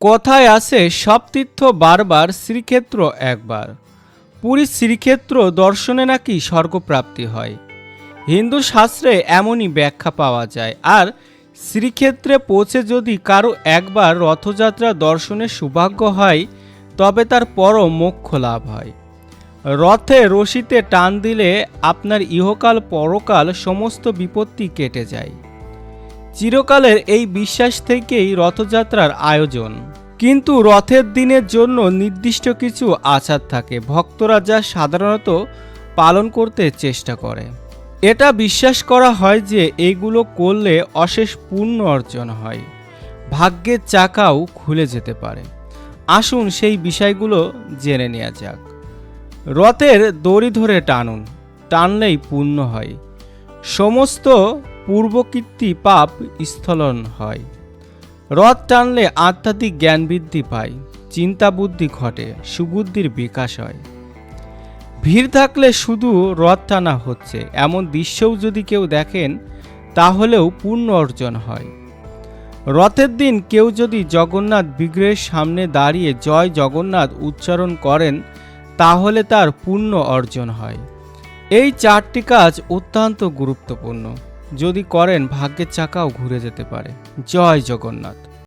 কথায় আছে, সব তীর্থ বারবার শ্রীক্ষেত্র একবার। পুরী শ্রীক্ষেত্র দর্শনে নাকি স্বর্গপ্রাপ্তি হয়। হিন্দু শাস্ত্রে এমনই ব্যাখ্যা পাওয়া যায়। আর শ্রীক্ষেত্রে পৌঁছে যদি কারও একবার রথযাত্রা দর্শনের সৌভাগ্য হয়, তবে তার পরও মোক্ষ লাভ হয়। রথে রশিতে টান দিলে আপনার ইহকাল পরকাল সমস্ত বিপত্তি কেটে যায়। চিরকালের এই বিশ্বাস থেকেই রথযাত্রার আয়োজন। কিন্তু রথের দিনের জন্য নির্দিষ্ট কিছু আচার থাকে। ভক্তরা যা সাধারণত পালন করতে চেষ্টা করে। এটা বিশ্বাস করা হয় যে এইগুলো করলে অশেষ পুণ্য অর্জন হয়। ভাগ্যের চাকাও খুলে যেতে পারে। আসুন সেই বিষয়গুলো জেনে নেওয়া যাক। রথের দড়ি ধরে টানুন। টানলেই পূর্ণ হয়। সমস্ত পূর্বকীর্তি পাপ স্থলন হয়। রথ টানলে আধ্যাত্মিক জ্ঞান বৃদ্ধি পায়, চিন্তা বুদ্ধি ঘটে, সুবুদ্ধির বিকাশ হয়। ভিড় থাকলে শুধু রথ টানা হচ্ছে, এমন দৃশ্যও যদি কেউ দেখেন, তাহলেও পূর্ণ অর্জন হয়। রথের দিন কেউ যদি জগন্নাথ বিগ্রহের সামনে দাঁড়িয়ে জয় জগন্নাথ উচ্চারণ করেন, তাহলে তার পূর্ণ অর্জন হয়। এই চারটি কাজ অত্যন্ত গুরুত্বপূর্ণ। যদি করেন ভাগ্যের চাকাও ঘুরে যেতে পারে। জয় জগন্নাথ।